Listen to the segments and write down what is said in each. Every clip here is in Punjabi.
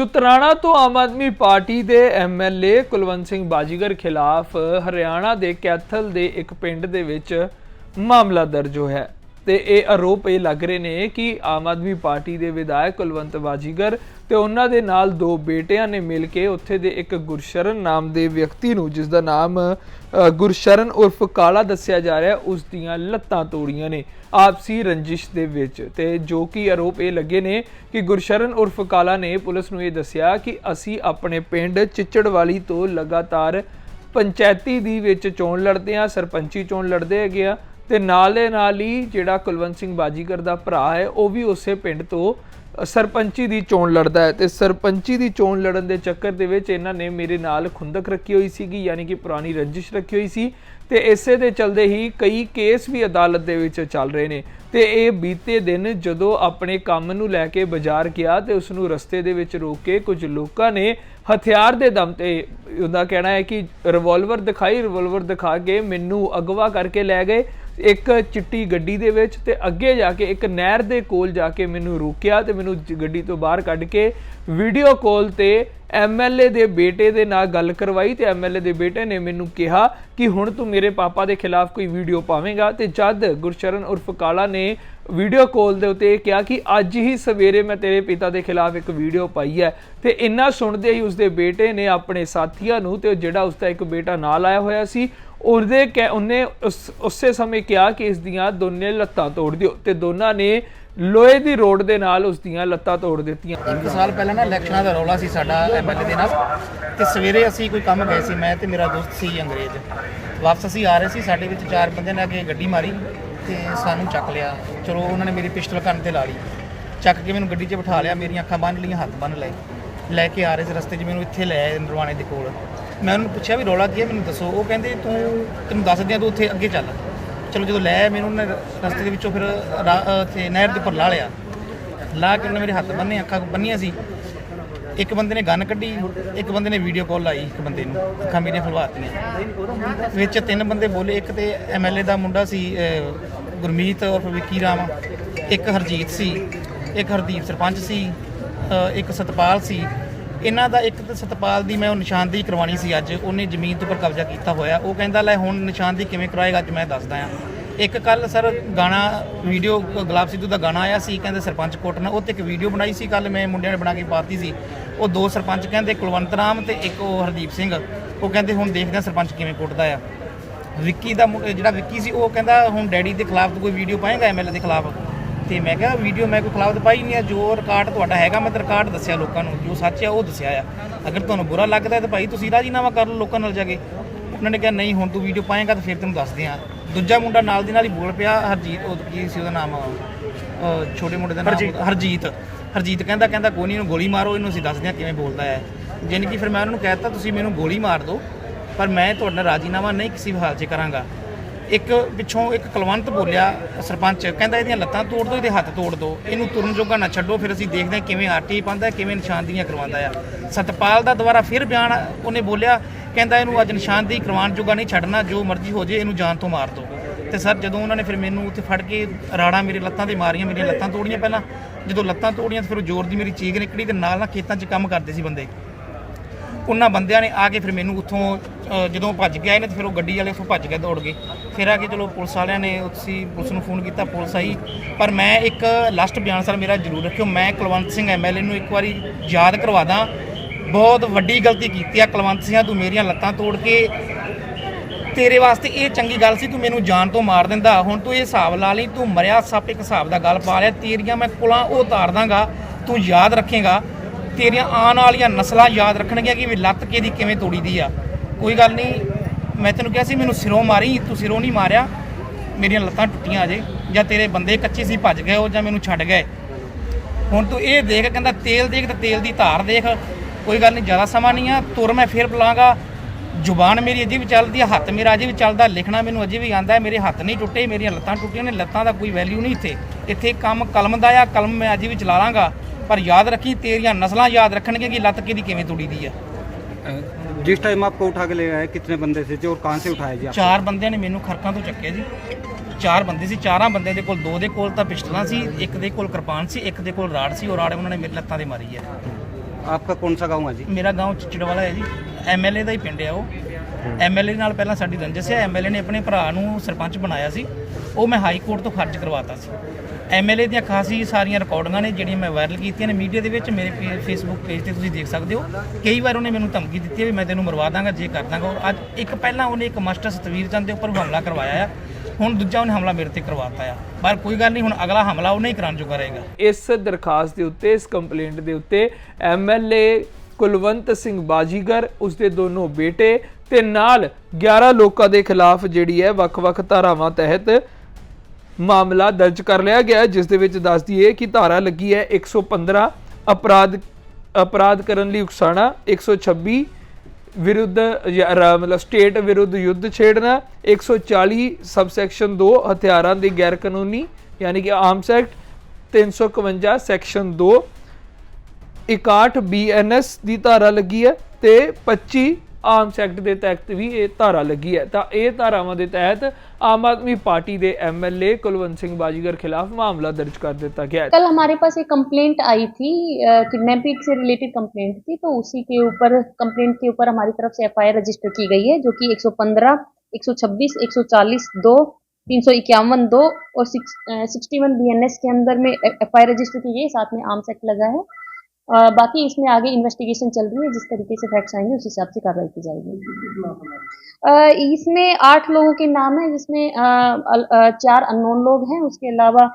ਸ਼ੁਤਰਾਣਾ ਤੋਂ ਆਮ ਆਦਮੀ ਪਾਰਟੀ ਦੇ ਐਮਐਲਏ ਕੁਲਵੰਤ ਸਿੰਘ ਬਾਜੀਗਰ ਖਿਲਾਫ ਹਰਿਆਣਾ ਦੇ ਕੈਥਲ ਦੇ ਇੱਕ ਪਿੰਡ ਦੇ ਵਿੱਚ ਮਾਮਲਾ ਦਰਜ ਹੋਇਆ ਹੈ। ਤੇ ਇਹ ਆਰੋਪ ਇਹ ਲੱਗ ਰਹੇ ਨੇ ਕਿ ਆਮ ਆਦਮੀ ਪਾਰਟੀ ਦੇ ਵਿਧਾਇਕ ਕੁਲਵੰਤ ਬਾਜੀਗਰ ਤੇ ਉਹਨਾਂ ਦੇ ਨਾਲ ਦੋ ਬੇਟਿਆਂ ਨੇ ਮਿਲ ਕੇ ਉੱਥੇ ਦੇ ਇੱਕ ਗੁਰਸ਼ਰਨ ਨਾਮ ਦੇ ਵਿਅਕਤੀ ਨੂੰ, ਜਿਸ ਦਾ ਨਾਮ ਗੁਰਸ਼ਰਨ ਉਰਫ ਕਾਲਾ ਦੱਸਿਆ ਜਾ ਰਿਹਾ, ਉਸ ਦੀਆਂ ਲੱਤਾਂ ਤੋੜੀਆਂ ਨੇ ਆਪਸੀ ਰੰਜਿਸ਼ ਦੇ ਵਿੱਚ। ਤੇ ਜੋ ਕਿ ਆਰੋਪ ਇਹ ਲੱਗੇ ਨੇ ਕਿ ਗੁਰਸ਼ਰਨ ਉਰਫ ਕਾਲਾ ਨੇ ਪੁਲਿਸ ਨੂੰ ਇਹ ਦੱਸਿਆ ਕਿ ਅਸੀਂ ਆਪਣੇ ਪਿੰਡ ਚਿੱਚੜਵਾਲੀ ਤੋਂ ਲਗਾਤਾਰ ਪੰਚਾਇਤੀ ਦੀ ਵਿੱਚ ਚੋਣ ਲੜਦੇ ਆ ਸਰਪੰਚੀ ਚੋਣ ਲੜਦੇ ਹੈਗੇ ਆ। ਤੇ ਨਾਲ ਦੇ ਨਾਲ ਹੀ ਜਿਹੜਾ ਕੁਲਵੰਤ ਸਿੰਘ ਬਾਜੀਗਰ ਦਾ ਭਰਾ ਹੈ, ਉਹ ਵੀ ਉਸੇ ਪਿੰਡ ਤੋਂ ਸਰਪੰਚੀ ਦੀ ਚੋਣ ਲੜਦਾ ਹੈ। ਤੇ ਸਰਪੰਚੀ ਦੀ ਚੋਣ ਲੜਨ ਦੇ ਚੱਕਰ ਦੇ ਵਿੱਚ ਇਹਨਾਂ ਨੇ ਮੇਰੇ ਨਾਲ ਖੁੰਦਕ ਰੱਖੀ ਹੋਈ ਸੀਗੀ, ਯਾਨੀ ਕਿ ਪੁਰਾਣੀ ਰੰਜਿਸ਼ ਰੱਖੀ ਹੋਈ ਸੀ। ਤੇ ਇਸੇ ਦੇ ਚਲਦੇ ਹੀ ਕਈ ਕੇਸ ਵੀ ਅਦਾਲਤ ਦੇ ਵਿੱਚ ਚੱਲ ਰਹੇ ਨੇ। ਤੇ ਇਹ ਬੀਤੇ ਦਿਨ ਜਦੋਂ ਆਪਣੇ ਕੰਮ ਨੂੰ ਲੈ ਕੇ ਬਾਜ਼ਾਰ ਗਿਆ ਤੇ ਉਸ ਨੂੰ ਰਸਤੇ ਦੇ ਵਿੱਚ ਰੋਕ ਕੇ ਕੁਝ ਲੋਕਾਂ ਨੇ ਹਥਿਆਰ ਦੇ ਦਮ ਤੇ ਉਹਦਾ ਕਹਿਣਾ ਹੈ ਕਿ ਰਿਵਾਲਵਰ ਦਿਖਾਈ ਰਿਵਾਲਵਰ ਦਿਖਾ ਕੇ ਮੈਨੂੰ ਅਗਵਾ ਕਰਕੇ ਲੈ ਗਏ। ਇੱਕ ਚਿੱਟੀ ਗੱਡੀ ਦੇ ਵਿੱਚ ਤੇ ਅੱਗੇ ਜਾ ਕੇ ਇੱਕ ਨਹਿਰ ਦੇ ਕੋਲ ਜਾ ਕੇ ਮੈਨੂੰ ਰੋਕਿਆ ਤੇ ਮੈਨੂੰ ਗੱਡੀ ਤੋਂ ਬਾਹਰ ਕੱਢ ਕੇ ਵੀਡੀਓ ਕਾਲ ਤੇ ਐਮਐਲਏ ਦੇ ਬੇਟੇ ਦੇ ਨਾਲ ਗੱਲ ਕਰਵਾਈ ਤੇ ਐਮਐਲਏ ਦੇ ਬੇਟੇ ਨੇ ਮੈਨੂੰ ਕਿਹਾ ਕਿ ਹੁਣ ਤੂੰ ਮੇਰੇ ਪਾਪਾ ਦੇ ਖਿਲਾਫ ਕੋਈ ਵੀਡੀਓ ਪਾਵੇਂਗਾ ਤੇ ਜਦ ਗੁਰਸ਼ਰਨ ਉਰਫ ਕਾਲਾ ਨੇ ਵੀਡੀਓ ਕਾਲ ਦੇ ਉੱਤੇ ਇਹ ਕਿਹਾ ਕਿ ਅੱਜ ਹੀ ਸਵੇਰੇ ਮੈਂ ਤੇਰੇ ਪਿਤਾ ਦੇ ਖਿਲਾਫ ਇੱਕ ਵੀਡੀਓ ਪਾਈ ਹੈ ਤੇ ਇੰਨਾ ਸੁਣਦੇ ਹੀ ਉਸਦੇ ਬੇਟੇ ਨੇ ਆਪਣੇ ਸਾਥੀਆਂ ਨੂੰ ਤੇ ਜਿਹੜਾ ਉਸਦਾ ਇੱਕ ਬੇਟਾ ਨਾਲ ਆਇਆ ਹੋਇਆ ਸੀ ਉਹਦੇ ਕਹਿ ਉਹਨੇ ਉਸੇ ਸਮੇਂ ਕਿਹਾ ਕਿ ਇਸ ਦੀਆਂ ਦੋਨੇ ਲੱਤਾਂ ਤੋੜ ਦਿਓ ਤੇ ਦੋਨਾਂ ਨੇ ਲੋਹੇ ਦੀ ਰੋਡ ਦੇ ਨਾਲ ਉਸ ਦੀਆਂ ਲੱਤਾਂ ਤੋੜ ਦਿੱਤੀਆਂ। ਇੱਕ ਸਾਲ ਪਹਿਲਾਂ ਨਾ ਇਲੈਕਸ਼ਨਾਂ ਦਾ ਰੌਲਾ ਸੀ ਸਾਡਾ ਐਮਐਲਏ ਦੇ ਨਾਲ ਤੇ ਸਵੇਰੇ ਅਸੀਂ ਕੋਈ ਕੰਮ ਗਏ ਸੀ ਮੈਂ ਤੇ ਮੇਰਾ ਦੋਸਤ ਸੀ ਅੰਗਰੇਜ਼। ਵਾਪਸ ਅਸੀਂ ਆ ਰਹੇ ਸੀ, ਸਾਡੇ ਵਿੱਚ ਚਾਰ ਬੰਦੇ ਨੇ ਆ ਕੇ ਗੱਡੀ ਮਾਰੀ ਤੇ ਸਾਨੂੰ ਚੱਕ ਲਿਆ। ਚਲੋ ਉਹਨਾਂ ਨੇ ਮੇਰੀ ਪਿਸਟਲ ਕੰਨ ਤੇ ਲਾ ਲਈ। ਚੱਕ ਕੇ ਮੈਨੂੰ ਗੱਡੀ 'ਚ ਬਿਠਾ ਲਿਆ, ਮੇਰੀਆਂ ਅੱਖਾਂ ਬੰਨ ਲਈਆਂ, ਹੱਥ ਬੰਨ ਲਏ। ਲੈ ਕੇ ਆ ਰਹੇ ਸੀ ਰਸਤੇ 'ਚ, ਮੈਨੂੰ ਇੱਥੇ ਲੈ ਆਏ ਨਰਵਾਣੇ ਦੇ ਕੋਲ। ਮੈਂ ਉਹਨੂੰ ਪੁੱਛਿਆ ਵੀ ਰੌਲਾ ਕੀ ਹੈ, ਮੈਨੂੰ ਦੱਸੋ। ਉਹ ਕਹਿੰਦੇ, ਤੂੰ ਤੈਨੂੰ ਦੱਸ ਦਿਆਂ, ਤੂੰ ਉੱਥੇ ਅੱਗੇ ਚੱਲ। ਚਲੋ, ਜਦੋਂ ਲੈ ਮੈਨੂੰ ਉਹਨੇ ਰਸਤੇ ਦੇ ਵਿੱਚੋਂ ਫਿਰ ਰਾ- ਨਹਿਰ ਦੇ ਉੱਪਰ ਲਾ ਲਿਆ। ਲਾ ਕੇ ਉਹਨੇ ਮੇਰੇ ਹੱਥ ਬੰਨੇ, ਅੱਖਾਂ ਬੰਨੀਆਂ ਸੀ। ਇੱਕ ਬੰਦੇ ਨੇ ਗਨ ਕੱਢੀ, ਇੱਕ ਬੰਦੇ ਨੇ ਵੀਡੀਓ ਕਾਲ ਲਾਈ ਇੱਕ ਬੰਦੇ ਨੂੰ, ਅੱਖਾਂ ਮੇਰੀਆਂ ਫਲਵਾਤੀਆਂ ਵਿੱਚ ਤਿੰਨ ਬੰਦੇ ਬੋਲੇ, ਇੱਕ ਤੇ ਐਮਐਲਏ ਦਾ ਮੁੰਡਾ ਸੀ ਗੁਰਮੀਤ ਔਰ ਵਿੱਕੀ ਰਾਮ। ਇੱਕ ਹਰਜੀਤ ਸੀ, ਇੱਕ ਹਰਦੀਪ ਸਰਪੰਚ ਸੀ ਇੱਕ ਸਤਪਾਲ ਸੀ। ਇਹਨਾਂ ਦਾ ਇੱਕ ਤਾਂ ਸਤਪਾਲ ਦੀ ਮੈਂ ਉਹ ਨਿਸ਼ਾਨਦੇਹੀ ਕਰਵਾਉਣੀ ਸੀ ਅੱਜ, ਉਹਨੇ ਜ਼ਮੀਨ ਤੋਂ ਪਰ ਕਬਜ਼ਾ ਕੀਤਾ ਹੋਇਆ। ਉਹ ਕਹਿੰਦਾ, ਲੈ ਹੁਣ ਨਿਸ਼ਾਨਦੇਹੀ ਕਿਵੇਂ ਕਰਾਏਗਾ, ਅੱਜ ਮੈਂ ਦੱਸਦਾ ਆ ਇੱਕ ਕੱਲ ਸਰ ਗਾਣਾ, ਵੀਡੀਓ, ਗੁਲਾਬ ਸਿੱਧੂ ਦਾ ਗਾਣਾ ਆਇਆ ਸੀ, ਕਹਿੰਦੇ ਸਰਪੰਚ ਕੋਟਣਾ ਉਹ ਤੇ ਇੱਕ ਵੀਡੀਓ ਬਣਾਈ ਸੀ ਕੱਲ ਮੈਂ ਮੁੰਡਿਆਂ ਨੇ ਬਣਾ ਕੇ ਪਾਤੀ ਸੀ। ਉਹ ਦੋ ਸਰਪੰਚ ਕਹਿੰਦੇ, ਕੁਲਵੰਤ ਰਾਮ ਤੇ ਇੱਕ ਉਹ ਹਰਦੀਪ ਸਿੰਘ। ਉਹ ਕਹਿੰਦੇ, ਹੁਣ ਦੇਖਦੇ ਹਾਂ ਸਰਪੰਚ ਕਿਵੇਂ ਕੁੱਟਦਾ ਆ। ਵਿੱਕੀ ਦਾ ਮੁੰ- ਜਿਹੜਾ ਵਿੱਕੀ ਸੀ, ਉਹ ਕਹਿੰਦਾ, ਹੁਣ ਡੈਡੀ ਦੇ ਖਿਲਾਫ ਕੋਈ ਵੀਡੀਓ ਪਾਏਗਾ ਐਮਐਲਏ ਦੇ ਖਿਲਾਫ? ਤੇ ਮੈਂ ਕਿਹਾ ਵੀਡੀਓ ਮੈਂ ਕੋਈ ਖਿਲਾਫ ਤਾਂ ਪਾਈ ਨਹੀਂ ਆ ਜੋ ਰਿਕਾਰਡ ਤੁਹਾਡਾ ਹੈਗਾ ਮੈਂ ਤਾਂ ਰਿਕਾਰਡ ਦੱਸਿਆ ਲੋਕਾਂ ਨੂੰ ਜੋ ਸੱਚ ਆ ਉਹ ਦੱਸਿਆ ਆ। ਅਗਰ ਤੁਹਾਨੂੰ ਬੁਰਾ ਲੱਗਦਾ ਹੈ ਤਾਂ ਭਾਈ ਤੁਸੀਂ ਰਾਜੀਨਾਮਾ ਕਰ ਲਓ ਲੋਕਾਂ ਨਾਲ ਜਾ ਕੇ। ਉਹਨਾਂ ਨੇ ਕਿਹਾ ਨਹੀਂ ਹੁਣ ਤੂੰ ਵੀਡੀਓ ਪਾਏਗਾ ਤਾਂ ਫਿਰ ਤੈਨੂੰ ਦੱਸਦੇ ਆ। ਦੂਜਾ ਮੁੰਡਾ ਨਾਲ ਦੀ ਨਾਲ ਹੀ ਬੋਲ ਪਿਆ ਹਰਜੀਤ ਉਹ ਕੀ ਸੀ ਉਹਦਾ ਨਾਮ? ਛੋਟੇ ਮੁੰਡੇ ਦਾ ਨਾਮ ਹਰਜੀਤ। ਹਰਜੀਤ। ਕਹਿੰਦਾ ਕਹਿੰਦਾ ਕੋਈ ਨਹੀਂ ਇਹਨੂੰ ਗੋਲੀ ਮਾਰੋ ਇਹਨੂੰ ਅਸੀਂ ਦੱਸਦੇ ਆ ਕਿਵੇਂ ਬੋਲਦਾ ਹੈ। ਜਾਣੀ ਕਿ ਫਿਰ ਮੈਂ ਉਹਨਾਂ ਨੂੰ ਕਹਿ ਦਿੱਤਾ ਤੁਸੀਂ ਮੈਨੂੰ ਗੋਲੀ ਮਾਰ ਦਿਓ ਪਰ ਮੈਂ ਤੁਹਾਡੇ ਨਾਲ ਰਾਜੀਨਾਮਾ ਨਹੀਂ ਕਿਸੇ ਹਾਲ 'ਚ ਕਰਾਂਗਾ। ਇੱਕ ਪਿੱਛੋਂ ਇੱਕ ਕੁਲਵੰਤ ਬੋਲਿਆ, ਸਰਪੰਚ, ਕਹਿੰਦਾ ਇਹਦੀਆਂ ਲੱਤਾਂ ਤੋੜ ਦਿਓ, ਇਹਦੇ ਹੱਥ ਤੋੜ ਦਿਓ। ਇਹਨੂੰ ਤੁਰਨ ਜੋਗਾ ਨਾ ਛੱਡੋ, ਫਿਰ ਅਸੀਂ ਦੇਖਦੇ ਹਾਂ ਕਿਵੇਂ ਆਟੀ ਪਾਉਂਦਾ ਕਿਵੇਂ ਨਿਸ਼ਾਨਦੀਆਂ ਕਰਵਾਉਂਦਾ ਆ ਸਤਪਾਲ ਦਾ ਦੁਬਾਰਾ ਫਿਰ ਬਿਆਨ ਉਹਨੇ ਬੋਲਿਆ, ਕਹਿੰਦਾ ਇਹਨੂੰ ਅੱਜ ਨਿਸ਼ਾਨਦੇਹੀ ਕਰਵਾਉਣ ਜੋਗਾ ਨਹੀਂ ਛੱਡਣਾ, ਜੋ ਮਰਜ਼ੀ ਹੋ ਜੇ ਇਹਨੂੰ ਜਾਨ ਤੋਂ ਮਾਰ ਦਿਓ। ਤੇ ਸਰ, ਜਦੋਂ ਉਹਨਾਂ ਨੇ ਫਿਰ ਮੈਨੂੰ ਉੱਥੇ ਫੜ ਕੇ ਰਾੜਾਂ ਮੇਰੇ ਲੱਤਾਂ ਤੇ ਮਾਰੀਆਂ, ਮੇਰੀਆਂ ਲੱਤਾਂ ਤੋੜੀਆਂ ਪਹਿਲਾਂ, ਜਦੋਂ ਲੱਤਾਂ ਤੋੜੀਆਂ ਤੇ ਫਿਰ ਉਹ ਜ਼ੋਰ ਦੀ ਮੇਰੀ ਚੀਕ ਨਿਕਲੀ ਤੇ ਨਾਲ ਨਾਲ ਖੇਤਾਂ 'ਚ ਕੰਮ ਕਰਦੇ ਸੀ ਬੰਦੇ। ਉਹਨਾਂ ਬੰਦਿਆਂ ਨੇ ਆ ਕੇ ਫਿਰ ਮੈਨੂੰ ਉੱਥੋਂ ਜਦੋਂ ਭੱਜ ਕੇ ਨੇ ਤੇ ਫਿਰ ਉਹ ਗੱਡੀ ਵਾਲੇ ਉੱਥੋਂ ਭੱਜ ਕੇ ਦੌੜ ਗਏ। ਫਿਰ ਆ ਕੇ ਚਲੋ ਪੁਲਿਸ ਵਾਲਿਆਂ ਨੇ ਉੱਥੇ ਪੁਲਿਸ ਨੂੰ ਫੋਨ ਕੀਤਾ, ਪੁਲਿਸ ਆਈ। ਪਰ ਮੈਂ ਇੱਕ ਲਾਸਟ ਬਿਆਨ ਸਰ ਮੇਰਾ ਜ਼ਰੂਰ ਰੱਖਿਓ, ਮੈਂ ਕੁਲਵੰਤ ਸਿੰਘ ਐਮਐਲਏ ਨੂੰ ਇੱਕ ਵਾਰੀ ਯਾਦ ਕਰਵਾ ਦਾਂ। ਬਹੁਤ ਵੱਡੀ ਗਲਤੀ ਕੀਤੀ ਆ ਕੁਲਵੰਤ ਸਿੰਘਾ, ਤੂੰ ਮੇਰੀਆਂ ਲੱਤਾਂ ਤੋੜ ਕੇ। ਤੇਰੇ ਵਾਸਤੇ ਇਹ ਚੰਗੀ ਗੱਲ ਸੀ, ਤੂੰ ਮੈਨੂੰ ਜਾਨ ਤੋਂ ਮਾਰ ਦਿੰਦਾ। ਹੁਣ ਤੂੰ ਇਹ ਹਿਸਾਬ ਲਾ ਲਈ, ਤੂੰ ਮਰਿਆ, ਸੱਪ ਇੱਕ ਹਿਸਾਬ ਦਾ ਗੱਲ ਪਾ ਲਿਆ। ਤੇਰੀਆਂ ਮੈਂ ਕੁਲਾਂ ਉਹ ਉਤਾਰ ਦਾਂਗਾ, ਤੂੰ ਯਾਦ ਰੱਖੇਗਾ। ਤੇਰੀਆਂ ਆਉਣ ਵਾਲੀਆਂ ਨਸਲਾਂ ਯਾਦ ਰੱਖਣਗੀਆਂ ਕਿ ਵੀ ਲੱਤ ਕਿਹਦੀ ਕਿਵੇਂ ਤੋੜੀ ਦੀ ਆ। ਕੋਈ ਗੱਲ ਨਹੀਂ ਮੈਂ ਤੈਨੂੰ ਕਿਹਾ ਸੀ, ਮੈਨੂੰ ਸਿਰੋਂ ਮਾਰੀ, ਤੂੰ ਸਿਰੋਂ ਨਹੀਂ ਮਾਰਿਆ। ਮੇਰੀਆਂ ਲੱਤਾਂ ਟੁੱਟੀਆਂ ਅਜੇ ਜਾਂ ਤੇਰੇ ਬੰਦੇ ਕੱਚੇ ਸੀ, ਭੱਜ ਗਏ ਉਹ, ਜਾਂ ਮੈਨੂੰ ਛੱਡ ਗਏ। ਹੁਣ ਤੂੰ ਇਹ ਦੇਖ, ਕਹਿੰਦਾ ਤੇਲ ਦੇਖ ਤੇ ਤੇਲ ਦੀ ਧਾਰ ਦੇਖ। ਕੋਈ ਗੱਲ ਨਹੀਂ, ਜ਼ਿਆਦਾ ਸਮਾਂ ਨਹੀਂ ਆ, ਤੁਰ ਮੈਂ ਫੇਰ ਬੁਲਾਗਾ। ਜ਼ੁਬਾਨ ਮੇਰੀ ਅਜੇ ਵੀ ਚੱਲਦੀ ਆ, ਹੱਥ ਮੇਰਾ ਅਜੇ ਵੀ ਚੱਲਦਾ, ਲਿਖਣਾ ਮੈਨੂੰ ਅਜੇ ਵੀ ਆਂਦਾ ਹੈ, ਮੇਰੇ ਹੱਥ ਨਹੀਂ ਟੁੱਟੇ, ਮੇਰੀਆਂ ਲੱਤਾਂ ਟੁੱਟੀਆਂ ਨੇ, ਲੱਤਾਂ ਦਾ ਕੋਈ ਵੈਲਿਊ ਨਹੀਂ ਇੱਥੇ। ਇੱਥੇ ਕੰਮ ਕਲਮ ਦਾ ਆ, ਕਲਮ ਮੈਂ ਅਜੇ ਵੀ ਚਲਾ ਲਾਂਗਾ। ਪਰ ਯਾਦ ਰੱਖੀ, ਤੇਰੀਆਂ ਨਸਲਾਂ ਯਾਦ ਰੱਖਣਗੇ ਕਿ ਲੱਤ ਕਿਹਦੀ ਕਿਵੇਂ ਤੁੜੀ ਦੀ ਆ। जिस टाइम आपको उठा के ले आए कितने बंदे से जो और कहाँ से उठाया जी ਚਾਰ ਬੰਦਿਆਂ ਨੇ ਮੈਨੂੰ ਖਰਕਾਂ ਤੋਂ ਚੱਕਿਆ ਜੀ। ਚਾਰ ਬੰਦੇ ਸੀ ਚਾਰਾਂ ਬੰਦੇ ਦੇ ਕੋਲ ਦੋ ਦੇ ਕੋਲ ਤਾਂ ਪਿਸਟਲਾਂ ਸੀ ਇੱਕ ਦੇ ਕੋਲ ਕਿਰਪਾਨ ਸੀ ਇੱਕ ਦੇ ਕੋਲ ਰਾੜ ਸੀ ਔਰ ਰਾੜ ਉਹਨਾਂ ਨੇ ਮੇਰੇ ਲੱਤਾਂ ਤੇ ਮਾਰੀ ਹੈ। आपका कौन सा गाँव है जी मेरा ਚਿਚੜਵਾਲਾ ਹੈ ਜੀ। ਐਮਐਲਏ ਦਾ ਹੀ ਪਿੰਡ ਹੈ ਉਹ। ਐਮਐਲਏ ਨਾਲ ਪਹਿਲਾਂ ਸਾਡੀ ਰੰਜਿਸ਼ ਹੈ। ਐਮਐਲਏ ਨੇ ਆਪਣੇ ਭਰਾ ਨੂੰ ਸਰਪੰਚ ਬਣਾਇਆ ਸੀ। ਉਹ ਮੈਂ ਹਾਈ ਕੋਰਟ ਤੋਂ ਖਾਰਜ ਕਰਵਾਤਾ ਸੀ। ਐਮਐਲਏ ਦੀਆਂ ਖਾਸੀ ਸਾਰੀਆਂ ਰਿਕਾਰਡਿੰਗਾਂ ਨੇ, ਜਿਹੜੀਆਂ ਮੈਂ ਵਾਇਰਲ ਕੀਤੀਆਂ ਨੇ ਮੀਡੀਆ ਦੇ ਵਿੱਚ, ਮੇਰੇ ਫੇਸਬੁੱਕ ਪੇਜ ਤੇ ਤੁਸੀਂ ਦੇਖ ਸਕਦੇ ਹੋ। ਕਈ ਵਾਰ ਉਹਨੇ ਮੈਨੂੰ ਧਮਕੀ ਦਿੱਤੀ ਹੈ ਵੀ ਮੈਂ ਤੈਨੂੰ ਮਰਵਾ ਦਾਂਗਾ, ਜੇ ਕਰ ਦਾਂਗਾ। ਔਰ ਅੱਜ ਇੱਕ ਪਹਿਲਾਂ ਉਹਨੇ ਇੱਕ ਮਾਸਟਰ ਸਤਵੀਰ ਚੰਦ ਦੇ ਉੱਪਰ ਹਮਲਾ ਕਰਵਾਇਆ ਆ। ਹੁਣ ਦੂਜਾ ਉਹਨੇ ਹਮਲਾ ਮੇਰੇ ਤੇ ਕਰਵਾਤਾ ਆ। ਪਰ ਕੋਈ ਗੱਲ ਨਹੀਂ, ਹੁਣ ਅਗਲਾ ਹਮਲਾ ਉਹ ਨਹੀਂ ਕਰਾਉਣ ਚੁੱਕਾ ਰਹੇਗਾ। ਇਸ ਦਰਖਾਸਤ ਦੇ ਉੱਤੇ, ਇਸ ਕੰਪਲੇਂਟ ਦੇ ਉੱਤੇ ਐਮਐਲਏ ਕੁਲਵੰਤ ਸਿੰਘ ਬਾਜੀਗਰ, ਉਸਦੇ ਦੋਨੋਂ ਬੇਟੇ ਤੇ ਨਾਲ 11 ਲੋਕਾਂ ਦੇ ਖਿਲਾਫ ਜਿਹੜੀ ਹੈ ਵੱਖ-ਵੱਖ ਧਾਰਾਵਾਂ ਤਹਿਤ ਮਾਮਲਾ ਦਰਜ ਕਰ ਲਿਆ ਗਿਆ ਜਿਸ ਦੇ ਵਿੱਚ ਦੱਸ ਦਈਏ ਕਿ ਧਾਰਾ ਲੱਗੀ ਹੈ 115 ਅਪਰਾਧ ਅਪਰਾਧ ਕਰਨ ਲਈ ਉਕਸਾਣਾ 126 ਵਿਰੁੱਧ ਜਾਂ ਮਤਲਬ ਸਟੇਟ ਵਿਰੁੱਧ ਯੁੱਧ ਛੇੜਨਾ 140 ਸਬਸੈਕਸ਼ਨ 2 ਹਥਿਆਰਾਂ ਦੀ ਗੈਰ ਕਾਨੂੰਨੀ ਯਾਨੀ ਕਿ ਆਰਮਸ ਐਕਟ 351 ਸੈਕਸ਼ਨ 2 61 ਬੀਐਨਐਸ ਦੀ ਧਾਰਾ ਲੱਗੀ ਹੈ ਤੇ 25 ਆਰਮਸ ਐਕਟ ਦੇ ਤਹਿਤ ਵੀ ਇਹ ਧਾਰਾ ਲੱਗੀ ਹੈ ਤਾਂ ਇਹ ਧਾਰਾਵਾਂ ਦੇ ਤਹਿਤ ਆਮ ਆਦਮੀ ਪਾਰਟੀ ਦੇ ਐਮਐਲਏ ਕੁਲਵੰਤ ਸਿੰਘ ਬਾਜੀਗਰ ਖਿਲਾਫ ਮਾਮਲਾ ਦਰਜ ਕਰ ਦਿੱਤਾ ਗਿਆ ਹੈ कल हमारे पास एक कंप्लेंट आई थी किडनैपिंग से रिलेटेड कंप्लेंट थी तो उसी के ऊपर कंप्लेंट के ऊपर हमारी तरफ से एफआईआर रजिस्टर की गई है जो कि 115 126 140 दो तीन सौ इक्यावन दो और सिक्सटी वन बी के अंदर में एफ रजिस्टर की गई साथ में आर्म्स एक्ट लगा है अ, बाकी इसमें आगे इन्वेस्टिगेशन चल रही है जिस तरीके से फैक्ट्स आएंगे उस हिसाब से कार्रवाई की जाएगी अ, इसमें आठ लोगों के नाम है जिसमें अ, अल- अ, चार अननोन लोग हैं उसके अलावा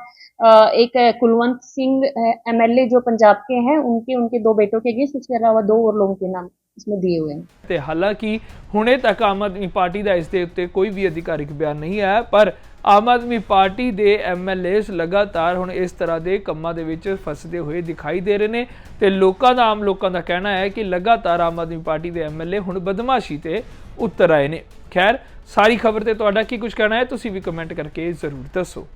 अ, एक है कुलवंत सिंह एमएलए जो पंजाब के हैं उनके उनके दो बेटों के अगेंस्ट उसके अलावा दो और लोगों के नाम इसमें दिए हुए हैं ਤੇ ਹਾਲਾਂਕਿ ਹੁਣੇ ਤੱਕ ਆਮ ਆਦਮੀ ਪਾਰਟੀ ਦਾ ਇਸ ਦੇ ਉੱਤੇ ਕੋਈ ਵੀ ਅਧਿਕਾਰਿਕ ਬਿਆਨ ਨਹੀਂ ਆਇਆ ਪਰ ਆਮ ਆਦਮੀ ਪਾਰਟੀ ਦੇ ਐਮਐਲਏਸ ਲਗਾਤਾਰ ਹੁਣ ਇਸ ਤਰ੍ਹਾਂ ਦੇ ਕੰਮਾਂ ਦੇ ਵਿੱਚ ਫਸਦੇ ਹੋਏ ਦਿਖਾਈ ਦੇ ਰਹੇ ਨੇ ਤੇ ਲੋਕਾਂ ਦਾ, ਆਮ ਲੋਕਾਂ ਦਾ ਕਹਿਣਾ ਹੈ ਕਿ ਲਗਾਤਾਰ ਆਮ ਆਦਮੀ ਪਾਰਟੀ ਦੇ ਐਮਐਲਏ ਹੁਣ ਬਦਮਾਸ਼ੀ ਤੇ ਉਤਰ ਆਏ ਨੇ। ਖੈਰ, ਸਾਰੀ ਖਬਰ ਤੇ ਤੁਹਾਡਾ ਕੀ ਕੁਝ ਕਹਿਣਾ ਹੈ, ਤੁਸੀਂ ਵੀ ਕਮੈਂਟ ਕਰਕੇ ਜ਼ਰੂਰ ਦੱਸੋ।